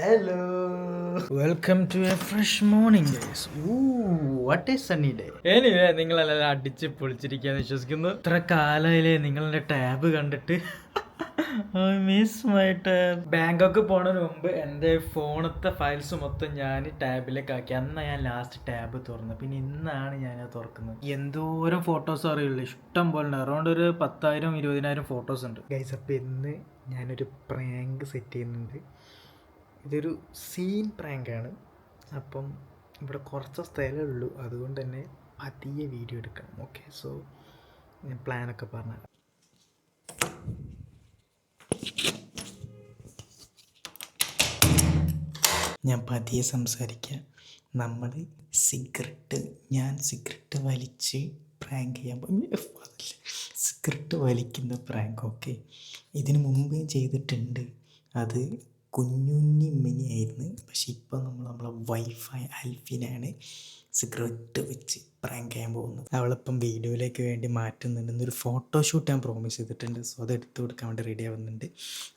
Hello. Welcome to a fresh morning a sunny day. Anyway നിങ്ങളെല്ലാം അടിച്ച് പൊളിച്ചിരിക്കാന്ന് വിശ്വസിക്കുന്നു. ഇത്ര കാലയിലെ നിങ്ങളുടെ ടാബ് കണ്ടിട്ട്. I miss my tab Bangkok പോണതിന് മുമ്പ് എന്റെ ഫോണത്തെ ഫയൽസ് മൊത്തം ഞാൻ ടാബിലേക്ക് ആക്കി. അന്ന് ഞാൻ ലാസ്റ്റ് ടാബ് തുറന്നു. പിന്നെ ഇന്നാണ് ഞാൻ അത് തുറക്കുന്നത്. എന്തോരം ഫോട്ടോസ് അറിയുള്ളൂ. ഇഷ്ടം പോലെ അറൗണ്ട് ഒരു പത്തായിരം ഇരുപതിനായിരം ഫോട്ടോസ് ഉണ്ട്. ഗൈസ് അപ്പോൾ ഇന്ന് ഞാനൊരു പ്രാങ്ക് സെറ്റ് ചെയ്യുന്നുണ്ട്. ഇതൊരു സീൻ പ്രാങ്കാണ് അപ്പം ഇവിടെ കുറച്ച് സ്ഥലമേ ഉള്ളൂ. അതുകൊണ്ട് തന്നെ പതിയെ വീഡിയോ എടുക്കണം. ഓക്കെ സോ ഞാൻ പ്ലാനൊക്കെ പറഞ്ഞു ഞാൻ പതിയെ സംസാരിക്കുക നമ്മൾ സിഗരറ്റ് ഞാൻ സിഗരറ്റ് വലിച്ച് പ്രാങ്ക് ചെയ്യാൻ സിഗരറ്റ് വലിക്കുന്ന പ്രാങ്ക് ഓക്കെ ഇതിനു മുമ്പേ ചെയ്തിട്ടുണ്ട്. അത് കുഞ്ഞുണ്ണി മിനിയായിരുന്നു. പക്ഷെ ഇപ്പം നമ്മൾ നമ്മളെ വൈഫായ അൽഫിനാണ് സിഗരറ്റ് വെച്ച് പ്രാങ്ക് ചെയ്യാൻ പോകുന്നു. അവളിപ്പം വീഡിയോയിലേക്ക് വേണ്ടി മാറ്റുന്നുണ്ട് എന്നൊരു ഫോട്ടോഷൂട്ട് ഞാൻ പ്രോമിസ് ചെയ്തിട്ടുണ്ട്. സോ അത് എടുത്തു കൊടുക്കാൻ വേണ്ടി റെഡി ആവുന്നുണ്ട്.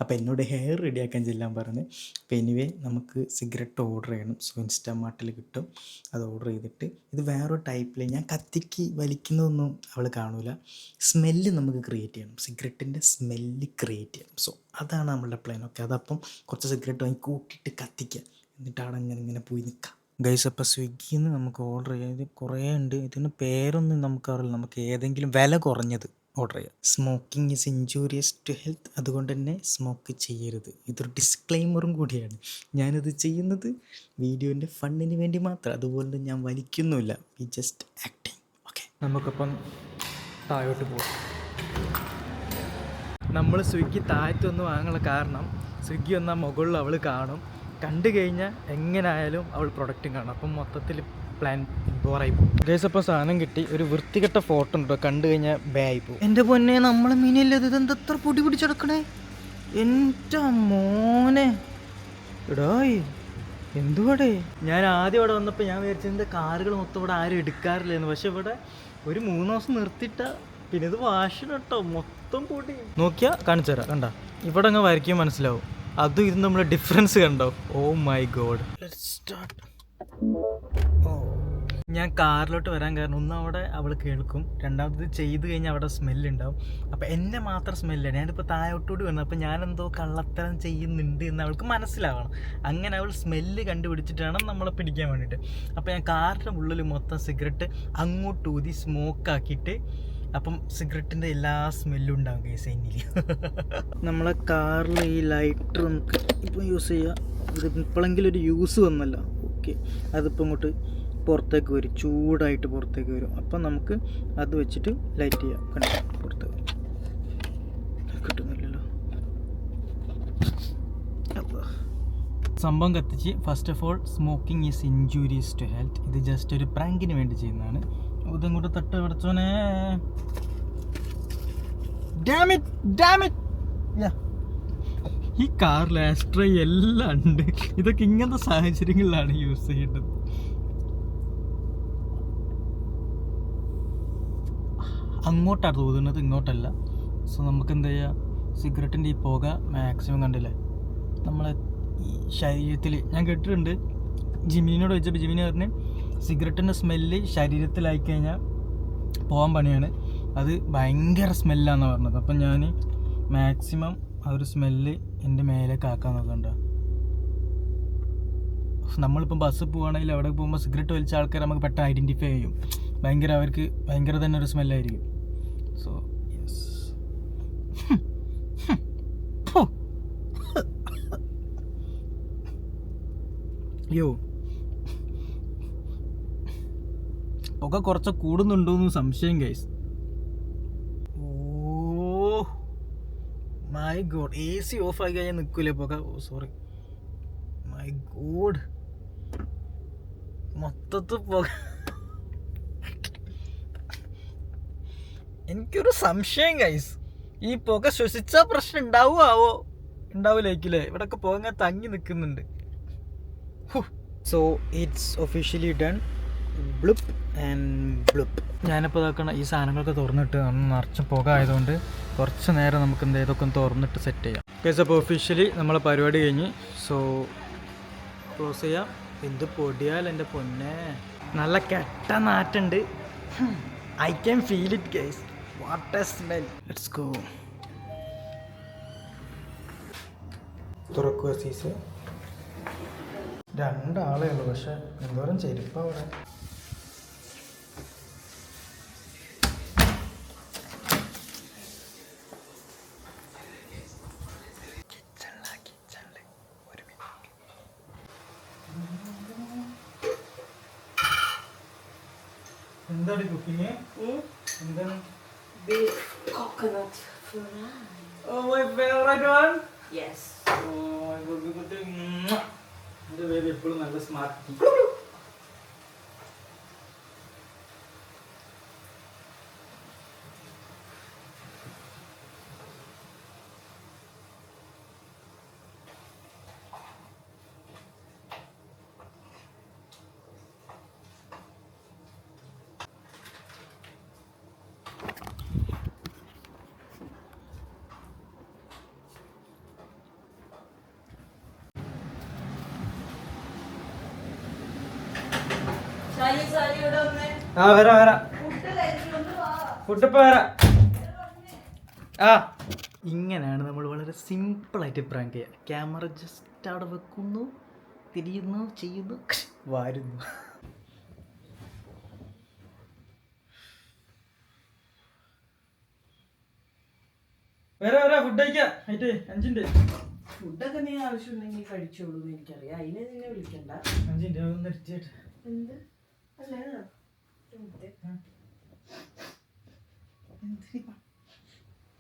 അപ്പോൾ എന്നോട് ഹെയർ റെഡിയാക്കാൻ ചെല്ലാൻ പറഞ്ഞ്. അപ്പോൾ എനിവേ നമുക്ക് സിഗരറ്റ് ഓർഡർ ചെയ്യണം. സോ ഇൻസ്റ്റാമാർട്ടിൽ കിട്ടും. അത് ഓർഡർ ചെയ്തിട്ട് ഇത് വേറൊരു ടൈപ്പിൽ ഞാൻ കത്തിക്ക് വലിക്കുന്നതൊന്നും അവൾ കാണൂല. സ്മെല്ല് നമുക്ക് ക്രിയേറ്റ് ചെയ്യണം. സിഗരറ്റിന്റെ സ്മെല്ല് ക്രിയേറ്റ് ചെയ്യണം. സോ അതാണ് നമ്മളുടെ പ്ലാൻ ഓക്കെ അതപ്പം കുറച്ച് സിഗരറ്റ് വാങ്ങി കൂട്ടിയിട്ട് കത്തിക്കുക എന്നിട്ടാണ് അങ്ങനെ ഇങ്ങനെ പോയി നിൽക്കുക ഗൈസ് അപ്പോൾ സ്വിഗ്ഗിയിൽ നമുക്ക് ഓർഡർ ചെയ്യാം. ഇത് കുറേ ഉണ്ട്. ഇതിന് പേരൊന്നും നമുക്കറിയില്ല. നമുക്ക് ഏതെങ്കിലും വില കുറഞ്ഞത് ഓർഡർ ചെയ്യാം. Smoking is injurious to health അതുകൊണ്ട് തന്നെ സ്മോക്ക് ചെയ്യരുത്. ഇതൊരു ഡിസ്ക്ലെയിമറും കൂടിയാണ്. ഞാനിത് ചെയ്യുന്നത് വീഡിയോന്റെ ഫണ്ടിന് വേണ്ടി മാത്രം. അതുപോലെ ഞാൻ വലിക്കുന്നുമില്ല. വി ജസ്റ്റ് ആക്ടിങ് ഓക്കെ നമുക്കപ്പം താഴോട്ട് പോകാം നമ്മൾ സ്വിഗ്ഗി താഴത്തൊന്ന് വാങ്ങാനുള്ള കാരണം സ്വിഗ്ഗി ഒന്നാ മുകളിൽ അവൾ കാണും. കണ്ടു കഴിഞ്ഞാൽ എങ്ങനെയായാലും അവൾ പ്രൊഡക്റ്റും കാണും. അപ്പം മൊത്തത്തിൽ പ്ലാൻ ബോറായി പോകും. ഗേസ് അപ്പോൾ സാധനം കിട്ടി. ഒരു വൃത്തികെട്ട ഫോട്ടോ ഉണ്ടോ കണ്ടു കഴിഞ്ഞാൽ ബേ ആയി പോകും. എന്റെ പൊന്നെ നമ്മളെ മീനല്ലേ ഇത്? എത്ര പൊടി പിടിച്ചെടുക്കണേ എന്റെ മോനെ. ഇടായി എന്തുവാടേ? ഞാൻ ആദ്യം ഇവിടെ വന്നപ്പോൾ ഞാൻ വിചാരിച്ചത് കാറുകൾ മൊത്തം ഇവിടെ ആരും എടുക്കാറില്ലായിരുന്നു. പക്ഷെ ഇവിടെ ഒരു മൂന്ന് ദിവസം നിർത്തിയിട്ട പിന്നെ ഇത് കേട്ടോ. മൊത്തം കൂട്ടി നോക്കിയാ കാണിച്ചു തരാം. കണ്ട? ഇവിടെ അങ്ങ് വരയ്ക്കും മനസ്സിലാവും. അതും ഇതും നമ്മൾ ഡിഫറൻസ് കണ്ടോ? ഓ മൈ ഗോഡ് സ്റ്റാർട്ട് ഞാൻ കാറിലോട്ട് വരാൻ കാരണം ഒന്ന് അവിടെ അവൾ കേൾക്കും. രണ്ടാമത് ചെയ്ത് കഴിഞ്ഞാൽ അവിടെ സ്മെല്ല് ഉണ്ടാവും. അപ്പോൾ എന്നെ മാത്രം സ്മെല്ലാണ് ഞാനിപ്പോൾ താഴോട്ടോട് വന്നു. അപ്പോൾ ഞാനെന്തോ കള്ളത്തരം ചെയ്യുന്നുണ്ട് എന്ന് അവൾക്ക് മനസ്സിലാവണം. അങ്ങനെ അവൾ സ്മെല്ല് കണ്ടുപിടിച്ചിട്ടാണ് നമ്മളെ പിടിക്കാൻ വേണ്ടിയിട്ട്. അപ്പോൾ ഞാൻ കാറിന്റെ ഉള്ളിൽ മൊത്തം സിഗരറ്റ് അങ്ങോട്ട് ഊതി സ്മോക്ക് ആക്കിയിട്ട് അപ്പം സിഗരറ്റിന്റെ എല്ലാ സ്മെല്ലും ഉണ്ടാവും കേസ് എന്നിൽ നമ്മളെ കാറിൽ ഈ ലൈറ്റർ നമുക്ക് ഇപ്പം യൂസ് ചെയ്യാം. ഇത് ഇപ്പോഴെങ്കിലും ഒരു യൂസ് വന്നല്ല. ഓക്കെ അതിപ്പോൾ ഇങ്ങോട്ട് പുറത്തേക്ക് വരും. ചൂടായിട്ട് പുറത്തേക്ക് വരും. അപ്പം നമുക്ക് അത് വെച്ചിട്ട് ലൈറ്റ് ചെയ്യാം. കണ്ടോ? പുറത്തേക്ക് കിട്ടുന്നില്ലല്ലോ. സംഭവം കത്തിച്ച് first of all smoking is injurious to health ഇത് ജസ്റ്റ് ഒരു പ്രാങ്കിന് വേണ്ടി ചെയ്യുന്നതാണ്. ഇതും കൂടെ തട്ട് ഡാമിറ്റ് ഈ കാറിൽ ആസ്ട്രൈ എല്ലാം ഉണ്ട്. ഇതൊക്കെ ഇങ്ങനത്തെ സാഹചര്യങ്ങളിലാണ് യൂസ് ചെയ്യേണ്ടത്. അങ്ങോട്ടാണ് തോന്നുന്നത് ഇങ്ങോട്ടല്ല. സോ നമുക്ക് എന്താ ചെയ്യുക സിഗരറ്റിന്റെ ഈ പുക മാക്സിമം കണ്ടില്ലേ? നമ്മളെ ശരീരത്തിൽ ഞാൻ കേട്ടിട്ടുണ്ട്. ജിമിനോട് ചോദിച്ചപ്പോൾ ജിമിനി പറഞ്ഞ് സിഗരറ്റിന്റെ സ്മെല്ല് ശരീരത്തിലായി കഴിഞ്ഞാൽ പോകാൻ പണിയാണ്. അത് ഭയങ്കര സ്മെല്ലാന്ന് പറഞ്ഞത്. അപ്പം ഞാൻ മാക്സിമം ആ ഒരു സ്മെല്ല് എന്റെ മേലേക്ക് ആക്കാൻ നോക്കണ്ട. നമ്മളിപ്പോൾ ബസ് പോവുകയാണെങ്കിൽ അവിടെ പോകുമ്പോൾ സിഗരറ്റ് വലിച്ച ആൾക്കാർ നമുക്ക് പെട്ടെന്ന് ഐഡന്റിഫൈ ചെയ്യും. ഭയങ്കര അവർക്ക് ഭയങ്കര തന്നെ ഒരു സ്മെല്ലായിരിക്കും. സോ യെസ് യോ. പുക കുറച്ച് കൂടുന്നുണ്ടോ എന്ന് സംശയം guys oh my god A C off ആക്കി കഴിഞ്ഞാൽ നിൽക്കൂലേ പുക ഓ സോറി മൈ ഗോഡ് മൊത്തത്തിൽ പുക എനിക്കൊരു സംശയം ഗൈസ് ഈ പുക ശ്വസിച്ചാൽ പ്രശ്നം ഉണ്ടാവുമാവോ ഉണ്ടാവില്ലായിരിക്കില്ലേ ഇവിടെയൊക്കെ പുക തങ്ങി നിൽക്കുന്നുണ്ട് സോ ഇറ്റ്സ് ഒഫീഷ്യലി ഡൺ ബ്ലുപ്പ് ആൻഡ് ബ്ലുപ്പ് ഞാനിപ്പോൾ ഇതാക്കണ ഈ സാധനങ്ങളൊക്കെ തുറന്നിട്ട് നിറച്ച് പുക ആയതുകൊണ്ട് കുറച്ച് നേരം നമുക്ക് എന്ത് ഇതൊക്കെ തുറന്നിട്ട് സെറ്റ് ചെയ്യാം. കേസ് അപ്പോൾ ഒഫീഷ്യലി നമ്മളെ പരിപാടി കഴിഞ്ഞ് സോ ക്ലോസ് ചെയ്യാം. എന്ത് പൊടിയാൽ എന്റെ പൊന്നെ. നല്ല കെട്ട നാറ്റുണ്ട്. I can feel it guys what smell let's go തുറക്കുക സീസ് രണ്ടാളേ ഉള്ളൂ പക്ഷെ എന്തോരം ചെരുപ്പ് അവിടെ. എന്താണ് കുക്കിങ്? എന്താണ്? Coconut fry. Yes. കുട്ടി എന്റെ ബേബി എപ്പോഴും നല്ല സ്മാർട്ട് ആ വരാം വരാം. ഫുഡ് ഇപ്പൊ വരാം. ആ ഇങ്ങനെയാണ് നമ്മൾ വളരെ സിമ്പിളായിട്ട് പ്രാങ്ക് ചെയ്യുക ക്യാമറ ജസ്റ്റ് അവിടെ വെക്കുന്നു തിരിയുന്നു ചെയ്യുന്നു വാരുന്നു. വരാ വരാ ഫുഡ് കഴിക്കാം. ആയിട്ട് അഞ്ചിന്റെ ഫുഡൊക്കെ നീ ആവശ്യമുണ്ടെങ്കിൽ കഴിച്ചോളൂ എന്ന് എനിക്കറിയാം. അതിനെ നിന്നെ വിളിക്കണ്ട. അഞ്ചിന്റെ ഒന്ന് അടിച്ചിട്ട് എന്ത്? അല്ല? എന്ത്?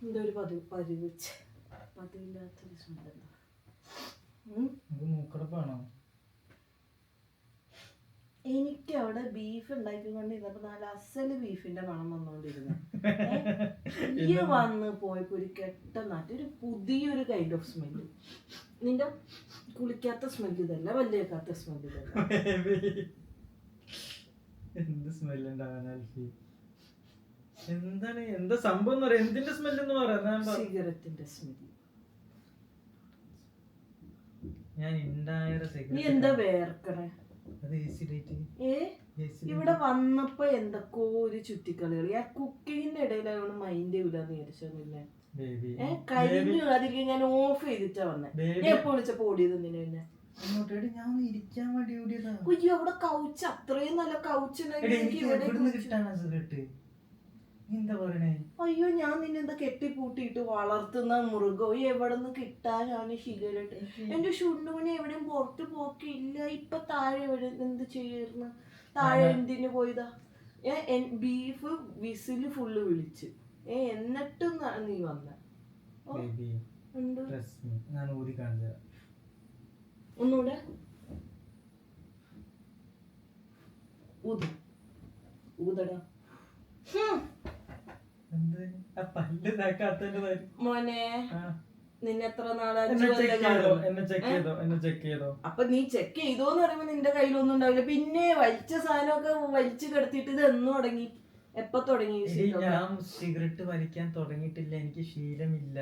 എന്താ ഒരു പതിവ് പതിവ് പതിവില്ലാത്തൊരു സ്വന്തം മൂക്കടപ്പാണോ എനിക്ക് അവിടെ ബീഫ് ഉണ്ടാക്കിക്കൊണ്ടിരുന്നപ്പോ നല്ല അസൽ ബീഫിന്റെ മണം വന്നോണ്ടിരുന്നു. ഈ വന്ന് പോയപ്പോ ഒരു കെട്ട നാട്ട് ഒരു പുതിയൊരു കൈൻഡ് ഓഫ് സ്മെല്ല് നിന്റെ കുളിക്കാത്ത സ്മെല്ല് ഇതല്ല വല്യേക്കാത്ത സ്മെല്ല് ഇതല്ല. എന്ത് എന്താണ് എന്താ സംഭവം എന്ന് പറയാ എന്തിന്റെ സ്മെൽ എന്ന് പറയാ സിഗരറ്റിന്റെ സ്മെല്ല് ഞാൻ ഉണ്ടായ നീ എന്താ വേർക്കണേ? അത്. ഏ. ഇവിടെ വന്നപ്പോ എന്തൊക്കെയോ ഒരു ചുറ്റിക്കളികൾ ആ കുക്കിങ്ങിന്റെ ഇടയിൽ ഇടയിലാണ് മൈൻഡ് ചെയ്യൂല വിചാരിച്ചോ നിന്നെ Baby. ഏ? കഴിഞ്ഞു. അതിലേക്ക് ഞാൻ ഓഫ് ചെയ്തിട്ടാ വന്നെ. ഞാൻ എപ്പോ വിളിച്ചപ്പോ ഓടിയത് നിന്നെ പിന്നെ. ഞാൻ അയ്യോ അവിടെ കൗച്ച് അത്രയും നല്ല കൗച്ച് അയ്യോ ഞാൻ നിന്നെ എന്താ കെട്ടിപ്പൂട്ടിയിട്ട് വളർത്തുന്ന മൃഗം? എവിടെ നിന്ന് കിട്ടാനാണ് സിഗരറ്റ് എന്റെ ഷുണ്ടുമണി എവിടെയും പുറത്ത് പോക്കില്ല. ഇപ്പൊ താഴെ എവിടെ എന്ത് ചെയ്യുന്നു താഴെ എന്തിനു പോയതാ? ഏ ബീഫ് വിസിൽ ഫുള്ള് വിളിച്ച്. ഏ എന്നിട്ടും നീ വന്ന? ഞാൻ ഊതി കാണിച്ചു ഒന്നുകൂടെ. ഊത്. ഊതടാ. മോനെ. ആ. നിന്നെ എത്ര നാളായി എന്നെ ചെക്ക് ചെയ്തോ എന്ന് അപ്പൊ നീ പറയുമ്പോ നിന്റെ കയ്യിലൊന്നും ഉണ്ടാവില്ല. പിന്നെ വലിച്ച സാധനമൊക്കെ വലിച്ചു കിടത്തിയിട്ട് ഇത് എന്നും തുടങ്ങി. എപ്പൊ തുടങ്ങി? ഞാൻ സിഗരറ്റ് വലിക്കാൻ തുടങ്ങിയിട്ടില്ല. എനിക്ക് ശീലമില്ല.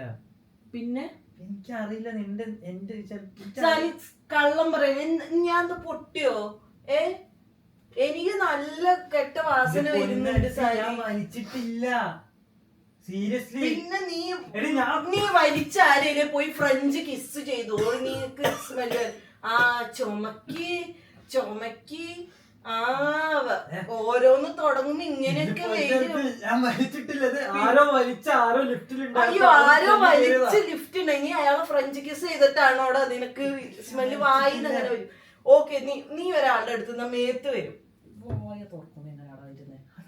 പിന്നെ? എനിക്കറിയില്ല നിന്റെ എന്റെ കള്ളം പറയുന്നത് ഞാൻ പൊട്ടിയോ? ഏ? എനിക്ക് നല്ല കെട്ട വാസന വരുന്നുണ്ട് ഞാൻ വലിച്ചിട്ടില്ല. സീരിയസ്ലി പിന്നെ നീ എടി ഞാൻ നീ വലിച്ച ആരെയിലെ പോയി ഫ്രഞ്ച് കിസ് ചെയ്തു? നീക്ക് സ്മെല്ല് ആ ചുമക്കി ചുമക്കി ആ വ- ഓരോന്ന് തുടങ്ങുമ്പോ ഇങ്ങനെയൊക്കെ വരും. ഞാൻ വലിച്ചിട്ടില്ല. ഇത് ആരോ വലിച്ച ആരോ അയ്യോ ആരോ വലിച്ച് ലിഫ്റ്റ് ഉണ്ടെങ്കിൽ അയാളെ ഫ്രഞ്ച് കിസ് ചെയ്തിട്ടാണ് അവിടെ നിനക്ക് സ്മെൽ വായി അങ്ങനെ വരും. ഓക്കെ നീ നീ ഒരാളുടെ അടുത്ത് നിന്ന് മേത്ത് വരും.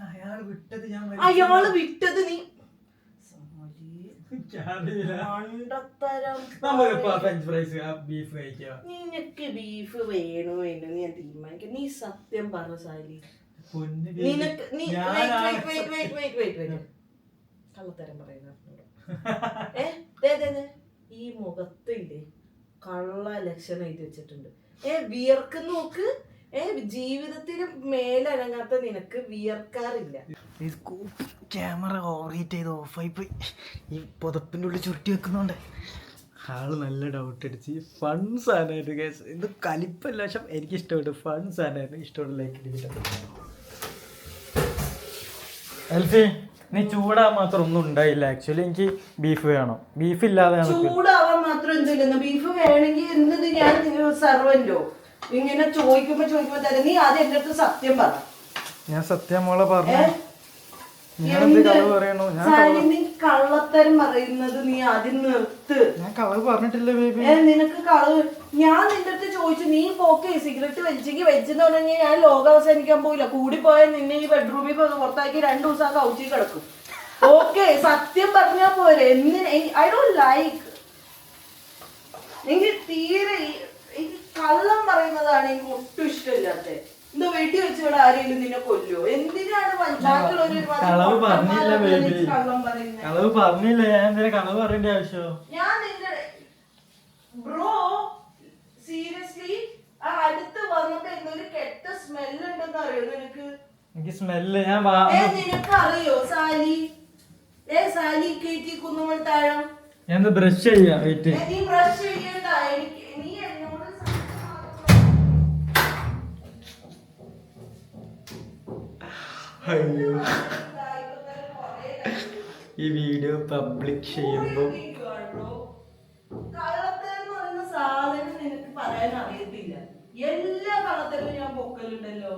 അയാൾ വിട്ടത് ഞാൻ അയാൾ വിട്ടത് നീ മണ്ടത്തരം നമുക്കിപ്പോ ഫ്രഞ്ച് ഫ്രൈസ് ബീഫ് കഴിക്കാം. നിനക്ക് ബീഫ് വേണോ എന്ന് ഞാൻ തീരുമാനിക്കാം. നീ സത്യം പറഞ്ഞ സാലി നിനക്ക് നീ വെയിറ്റ് വെയിറ്റ് വെയിറ്റ് വെയിറ്റ്. കള്ളത്തരം പറയുന്ന. ഈ മുഖത്തില്ലേ? കള്ള ലക്ഷണം എഴുതി വെച്ചിട്ടുണ്ട്. ഏ വിയർക്ക് നോക്ക്. ഏ ജീവിതത്തിന് മേലനങ്ങാത്ത നിനക്ക് വിയർക്കാറില്ല. ക്യാമറ ഓവർ ഹീറ്റ് ചെയ്ത് ഓഫായി പോയി. ഈ പുതപ്പിന്റെ ഉള്ളിൽ ചുരുട്ടി വെക്കുന്നുണ്ട്. ആൾ നല്ല ഡൗട്ട് അടിച്ച്. ഈ ഫൺ സാധനമായിരുന്നു കേസ് ഇത് കലിപ്പല്ല പക്ഷെ എനിക്ക് ഇഷ്ടപ്പെട്ടു ഫൺ സാധനമായിരുന്നു ഇഷ്ടമുള്ള ലൈക്ക് എൽഫി നീ ചൂടാ മാത്രം ഒന്നും ഉണ്ടായില്ല. ആക്ച്വലി എനിക്ക് ബീഫ് വേണം. ബീഫ് ഇല്ലാതെ ഞാൻ ചൂടാവാൻ മാത്രം എന്തില്ലെന്ന് ബീഫ് വേണമെങ്കിൽ എന്നത് ഞാൻ സർവന്റോ ഇങ്ങനെ ചോദിക്കുമ്പോ ചോദിക്കുമ്പോ തരാം നീ ആദ്യം എന്റെ അടുത്ത് സത്യം പറ. ഞാൻ സത്യം മോളെ പറഞ്ഞു. നീ കള്ളത്തരം പറയുന്നത് നീ ആദ്യം നിർത്ത്. ഞാൻ കളവ് പറഞ്ഞിട്ടില്ല ബേബി നിനക്ക് കളവ് ഞാൻ നിന്റെ അടുത്ത് ചോദിച്ചു നീ പോക്കെ സിഗരറ്റ് വലിച്ചെങ്കിൽ വെച്ചെന്ന് പറഞ്ഞു ഞാൻ ലോകം അവസാനിക്കാൻ പോയില്ല കൂടി പോയാൽ നിന്നെ ഈ ബെഡ്റൂമിൽ പുറത്താക്കി രണ്ടു ദിവസം കൗച്ചി കിടക്കും. ഓക്കെ സത്യം പറഞ്ഞാ പോരെ. എന്തിന്? ഐ ഡോണ്ട് ലൈക്ക് എനിക്ക് തീരെ കള്ളം പറയുന്നതാണ് എനിക്ക് ഒട്ടും ഇഷ്ടമില്ലാത്തത് എന്തോ വെടി വെച്ചോടെ ആരെങ്കിലും നിന്നെ കൊല്ലോ എന്തിനാണ് കളവ് പറഞ്ഞില്ല ബേബി. കളവ് പറഞ്ഞില്ല ഞാൻ എന്തിനാ കളവ് പറയേണ്ട ആവശ്യമോ? ഞാൻ നിന്റെ ബ്രോ സീരിയസ്ലി ആ അടുത്ത് വന്നപ്പോ എന്തൊരു കെട്ട സ്മെൽ ഉണ്ടെന്ന് അറിയോ നിനക്ക്? എനിക്ക് സ്മെല്ല് ഞാൻ നിനക്ക് അറിയോ സാലി? ഏ സാലി കേറ്റി കുന്നുമൽ താഴം? ഞാൻ ബ്രഷ് ചെയ്യാം വെയിറ്റ്. നീ ബ്രഷ് ചെയ്യണ്ട എനിക്ക് നീ അയ്യോ. ഈ വീഡിയോ പബ്ലിക് ചെയ്യുമ്പോൾ സാധനം നിനക്ക് പറയാൻ അറിയത്തില്ല. എല്ലാ കളത്തിലും ഞാൻ പൊക്കലുണ്ടല്ലോ.